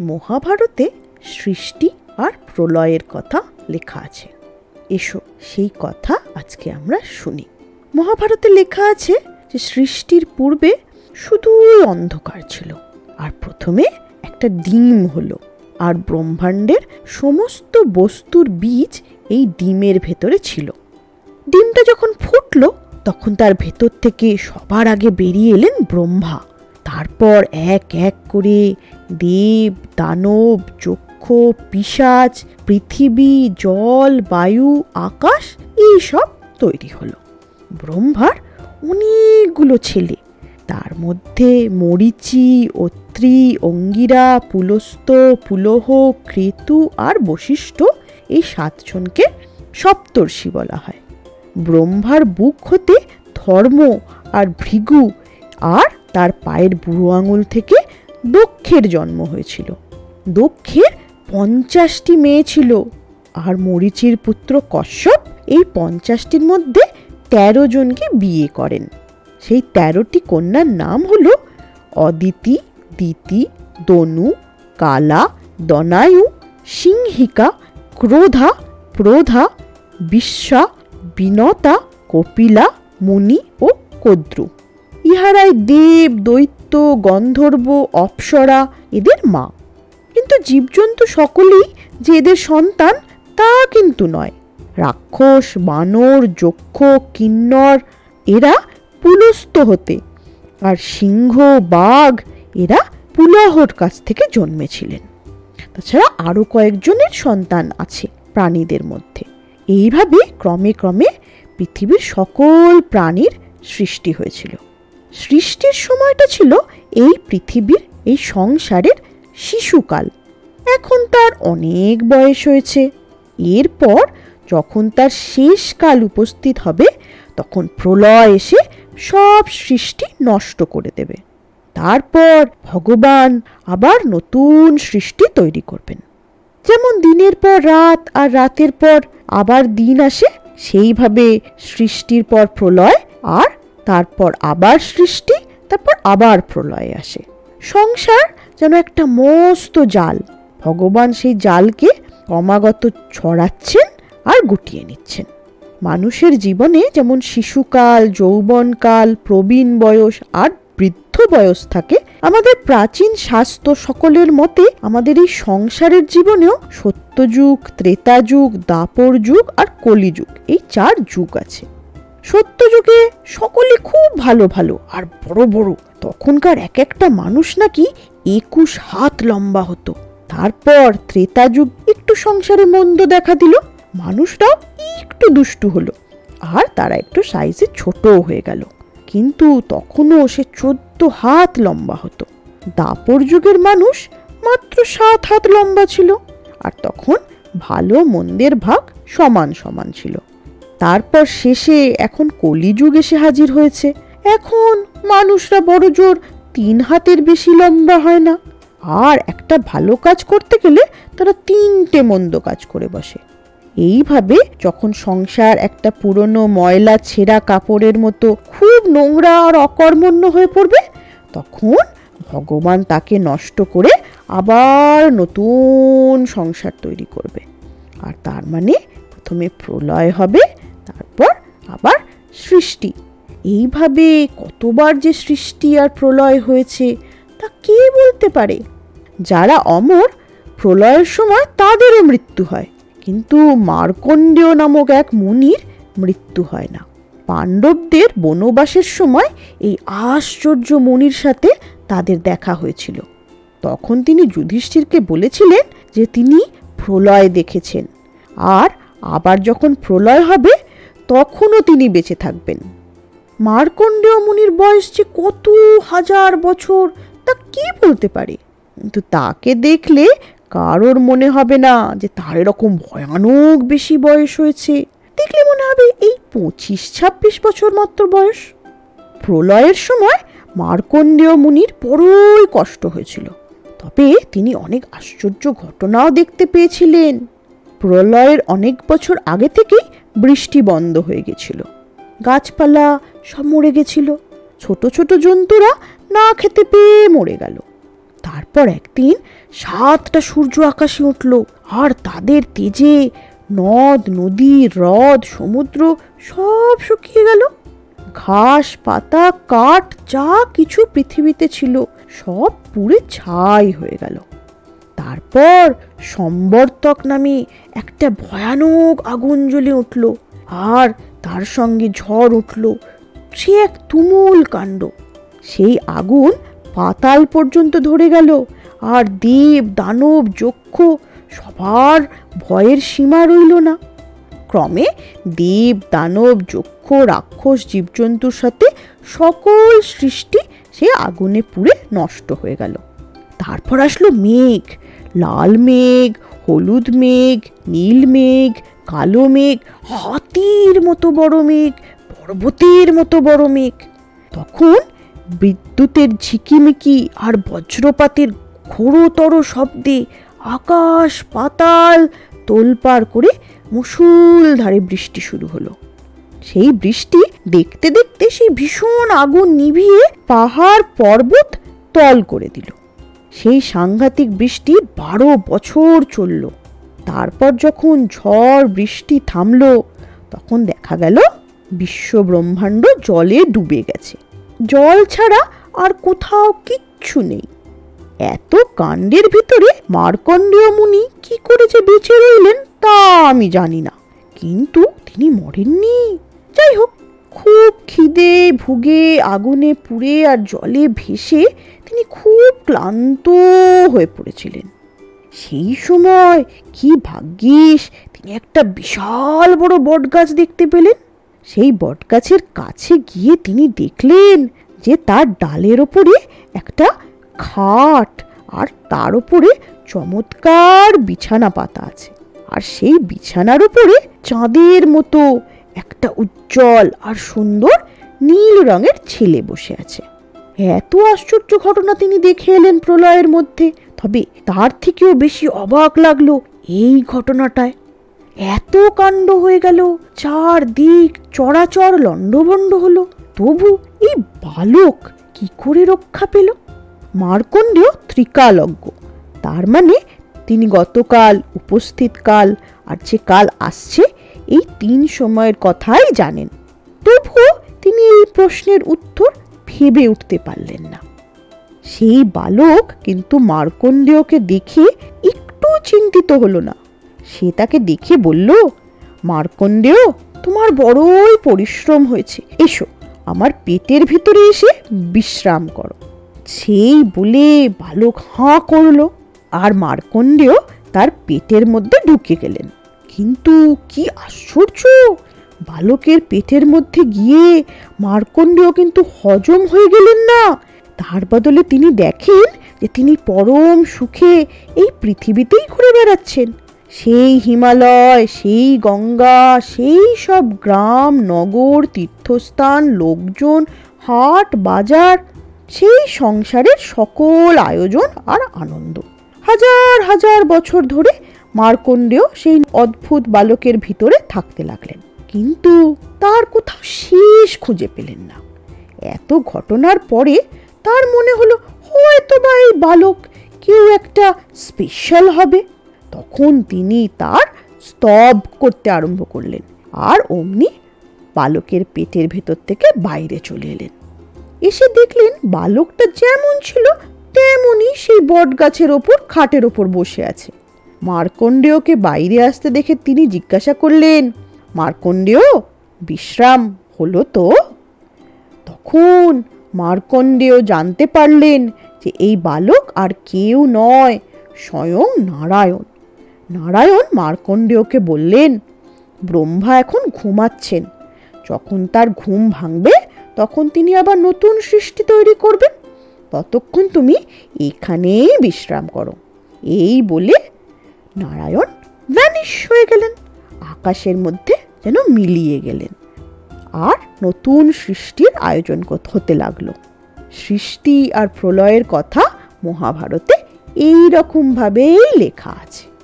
মহাভারতে সৃষ্টি আর প্রলয়ের কথা লেখা আছে। এসো সেই কথা আজকে আমরা শুনি। মহাভারতে লেখা আছে যে সৃষ্টির পূর্বে শুধু অন্ধকার ছিল আর প্রথমে একটা ডিম হলো আর ব্রহ্মাণ্ডের সমস্ত বস্তুর বীজ এই ডিমের ভেতরে ছিল। ডিমটা যখন ফুটলো, তখন তার ভেতর থেকে সবার আগে বেরিয়ে এলেন ব্রহ্মা। তারপর এক এক করে দেব, দানব যক্ষ পিশাচ পৃথিবী, জল, বায়ু, আকাশ, এইসব তৈরি হলো। ব্রহ্মার অনেকগুলো ছেলে। তার মধ্যে মরিচি, অত্রি, অঙ্গিরা, পুলস্ত, পুলহ, ক্রেতু আর বশিষ্ঠ এই সাতজনকে সপ্তর্ষি বলা হয়। ব্রহ্মার বুক হতে ধর্ম আর ভৃগু আর তার পায়ের বুড়ো আঙুল থেকে দক্ষের জন্ম হয়েছিল। দক্ষের পঞ্চাশটি মেয়ে ছিল। আর মরিচির পুত্র কশ্যপ এই পঞ্চাশটির মধ্যে তেরো জনকে বিয়ে করেন। সেই তেরোটি কন্যার নাম হলো অদিতি, দিতি, দনু, কালা, দনায়ু, সিংহিকা, ক্রোধা, প্রধা, বিশ্বা, বিনতা, কপিলা, মুনি ও কদ্রু। ইহারাই দেব, দৈত্য গন্ধর্ব, অপ্সরা এদের মা। কিন্তু জীবজন্তু সকলেই যে এদের সন্তান, তা কিন্তু নয়। রাক্ষস, বানর, যক্ষ, কিন্নর, এরা পুলস্ত হতে। আর সিংহ, বাঘ, এরা পুলাহর কাছ থেকে জন্মেছিলেন। তাছাড়া আরও কয়েকজনের সন্তান আছে প্রাণীদের মধ্যে। এইভাবে ক্রমে ক্রমে পৃথিবীর সকল প্রাণীর সৃষ্টি হয়েছিল। সৃষ্টির সময়টা ছিল এই পৃথিবীর, এই সংসারের শিশুকাল। এখন তার অনেক বয়স হয়েছে। এরপর যখন তার শেষ কাল উপস্থিত হবে, তখন প্রলয় এসে সব সৃষ্টি নষ্ট করে দেবে। তারপর ভগবান আবার নতুন সৃষ্টি তৈরি করবেন। যেমন দিনের পর রাত আর রাতের পর আবার দিন আসে, সেইভাবে সৃষ্টির পর প্রলয় আর তারপর আবার সৃষ্টি, তারপর আবার প্রলয় আসে। সংসার যেন একটা মস্ত জাল। ভগবান সেই জালকে ক্রমাগত ছড়াচ্ছেন আর গুটিয়ে নিচ্ছেন। মানুষের জীবনে যেমন শিশুকাল, যৌবনকাল, প্রবীণ বয়স আর বৃদ্ধ বয়স থাকে, আমাদের প্রাচীন শাস্ত্র সকলের মতে আমাদের এই সংসারের জীবনেও সত্যযুগ ত্রেতা যুগ দাপর যুগ আর কলিযুগ এই চার যুগ আছে। সত্যযুগে সকলে খুব ভালো ভালো, আর বড় বড়। তখনকার এক একটা মানুষ নাকি একুশ হাত লম্বা হতো। তারপর ত্রেতা যুগ একটু সংসারে মন্দ দেখা দিল, মানুষরাও একটু দুষ্টু হলো, আর তারা একটু সাইজে ছোটও হয়ে গেল। কিন্তু তখনও সে চোদ্দ হাত লম্বা হতো। দাপর যুগের মানুষ মাত্র সাত হাত লম্বা ছিল, আর তখন ভালো মন্দের ভাগ সমান সমান ছিল। তারপর শেষে এখন কলিযুগ এসে হাজির হয়েছে। এখন মানুষরা বড় জোর তিন হাতের বেশি লম্বা হয় না। আর একটা ভালো কাজ করতে গেলে তারা তিনটে মন্দ কাজ করে বসে। এইভাবে যখন সংসার একটা পুরনো ময়লা ছেঁড়া কাপড়ের মতো খুব নোংরা আর অকর্মণ্য হয়ে পড়বে, তখন ভগবান তাকে নষ্ট করে আবার নতুন সংসার তৈরি করবে। আর তার মানে প্রথমে প্রলয় হবে তারপর আবার সৃষ্টি। এইভাবে কতবার যে সৃষ্টি আর প্রলয় হয়েছে, তা কে বলতে পারে? যারা অমর, প্রলয়ের সময় তাদেরও মৃত্যু হয়, কিন্তু মার্কণ্ডেয় নামক এক মুনির মৃত্যু হয় না। পাণ্ডবদের বনবাসের সময় এই আশ্চর্য মুনির সাথে তাদের দেখা হয়েছিল। তখন তিনি যুধিষ্ঠিরকে বলেছিলেন যে তিনি প্রলয় দেখেছেন। আর আবার যখন প্রলয় হবে তখনও তিনি বেঁচে থাকবেন। মার্কণ্ডেয় মুনির বয়স যে কত হাজার বছর, তা কি বলতে পারে? কিন্তু তাকে দেখলে কারোর মনে হবে না যে তার এরকম ভয়ানক বেশি বয়স হয়েছে। দেখলে মনে হবে এই পঁচিশ ছাব্বিশ বছর মাত্র বয়স। প্রলয়ের সময় মার্কণ্ডেয় মুনির বড়ই কষ্ট হয়েছিল। তবে তিনি অনেক আশ্চর্য ঘটনাও দেখতে পেয়েছিলেন। প্রলয়ের অনেক বছর আগে থেকেই বৃষ্টি বন্ধ হয়ে গেছিল। গাছপালা সব মরে গেছিল। ছোট ছোট জন্তুরা না খেতে পেয়ে মরে গেল। তারপর একদিন সাতটা সূর্য আকাশে উঠল আর তাদের তেজে নদ, নদী, হ্রদ, সমুদ্র সব শুকিয়ে গেল। ঘাস, পাতা, কাঠ যা কিছু পৃথিবীতে ছিল সব পুড়ে ছাই হয়ে গেল। তারপর সম্বর্তক নামে একটা ভয়ানক আগুন জ্বলে উঠল, আর তার সঙ্গে ঝড় উঠল। সে এক তুমুল কাণ্ড। সেই আগুন পাতাল পর্যন্ত ধরে গেল, আর দেব, দানব, যক্ষ সবার ভয়ের সীমা রইল না। ক্রমে দেব, দানব, যক্ষ, রাক্ষস, জীবজন্তুর সাথে সকল সৃষ্টি সে আগুনে পুড়ে নষ্ট হয়ে গেল। তারপর আসলো মেঘ। লাল মেঘ, হলুদ মেঘ, নীল মেঘ, কালো মেঘ, হাতির মতো বড় মেঘ, পর্বতের মতো বড় মেঘ। তখন বিদ্যুতের ঝিকিমিকি আর বজ্রপাতের ঘোরতর শব্দে আকাশ পাতাল তোলপাড় করে মুসুলধারে বৃষ্টি শুরু হলো। সেই বৃষ্টি দেখতে দেখতে সেই ভীষণ আগুন নিভিয়ে পাহাড় পর্বত তল করে দিল। সেই সাংঘাতিক বৃষ্টি বারো বছর চলল। তারপর যখন ঝড় বৃষ্টি থামল, তখন দেখা গেল বিশ্ব ব্রহ্মাণ্ড জলে ডুবে গেছে। জল ছাড়া আর কোথাও কিচ্ছু নেই। এত কাণ্ডের ভিতরে মার্কণ্ডেয় মুনি কি করে যে বেঁচে রইলেন তা আমি জানি না। কিন্তু তিনি মরেননি। যাই হোক খুব খিদে, ভুগে, আগুনে পুড়ে আর জলে ভেসে তিনি খুব ক্লান্ত হয়ে পড়েছিলেন। সেই সময় কি ভাগ্যিস তিনি একটা বিশাল বড় বটগাছ দেখতে পেলেন। সেই বটগাছের কাছে গিয়ে তিনি দেখলেন যে তার ডালের ওপরে একটা খাট আর তার উপরে চমৎকার বিছানা পাতা আছে। আর সেই বিছানার উপরে চাঁদের মতো একটা উজ্জ্বল আর সুন্দর নীল রঙের ছেলে বসে আছে। এত আশ্চর্য ঘটনা তিনি দেখে এলেন প্রলয়ের মধ্যে, তবে তার থেকেও বেশি অবাক লাগল এই ঘটনাটায়। এত কাণ্ড হয়ে গেল চার দিক চড়াচড় লণ্ডভণ্ড হলো, তবু এই বালক কি করে রক্ষা পেল? মার্কণ্ডেয় ত্রিকালজ্ঞ, তার মানে তিনি গতকাল উপস্থিত কাল আর যে কাল আসছে এই তিন সময়ের কথাই জানেন। তবুও তিনি এই প্রশ্নের উত্তর ভেবে উঠতে পারলেন না। সেই বালক কিন্তু মার্কণ্ডেয়কে দেখে একটু চিন্তিত হলো না। সে তাকে দেখে বলল, মার্কণ্ডেয়, তোমার বড়ই পরিশ্রম হয়েছে। এসো, আমার পেটের ভিতরে এসে বিশ্রাম করো। সেই বলে বালক হাঁ করল, আর মার্কণ্ডেয় তার পেটের মধ্যে ঢুকে গেলেন। কিন্তু কি আশ্চর্য! বালকের পেটের মধ্যে গিয়ে মার্কণ্ডেয় কিন্তু হজম হয়ে গেলেন না। তার বদলে তিনি দেখেন যে তিনি পরম সুখে এই পৃথিবীতেই ঘুরে বেড়াচ্ছেন। সেই হিমালয়, সেই গঙ্গা, সেই সব গ্রাম, নগর, তীর্থস্থান, লোকজন, হাট, বাজার, সেই সংসারের সকল আয়োজন আর আনন্দ। হাজার হাজার বছর ধরে মার্কণ্ডেয় সেই অদ্ভুত বালকের ভিতরে থাকতে লাগলেন। কিন্তু তার কোথাও শেষ খুঁজে পেলেন না। এত ঘটনার পরে তার মনে হলো, হয়তো বা এই বালক কেউ একটা স্পেশাল হবে। তখন তিনি তার স্তব করতে আরম্ভ করলেন আর অমনি বালকের পেটের ভেতর থেকে বাইরে চলে এলেন। এসে দেখলেন বালকটা যেমন ছিল, তেমনই সেই বট গাছের ওপর, খাটের ওপর বসে আছে। মার্কণ্ডেয়কে বাইরে আসতে দেখে তিনি জিজ্ঞাসা করলেন, মার্কণ্ডেয়, বিশ্রাম, হলো তো? তখন মার্কণ্ডেয় জানতে পারলেন যে এই বালক আর কেউ নয়, স্বয়ং নারায়ণ। নারায়ণ মার্কণ্ডেয়কে বললেন, ব্রহ্মা এখন ঘুমাচ্ছেন। যখন তার ঘুম ভাঙবে, তখন তিনি আবার নতুন সৃষ্টি তৈরি করবেন। ততক্ষণ তুমি এখানেই বিশ্রাম করো। এই বলে নারায়ণ ভ্যানিশ হয়ে গেলেন। আকাশের মধ্যে যেন মিলিয়ে গেলেন। আর নতুন সৃষ্টির আয়োজন হতে লাগল। সৃষ্টি আর প্রলয়ের কথা মহাভারতে এই রকমভাবেই লেখা আছে।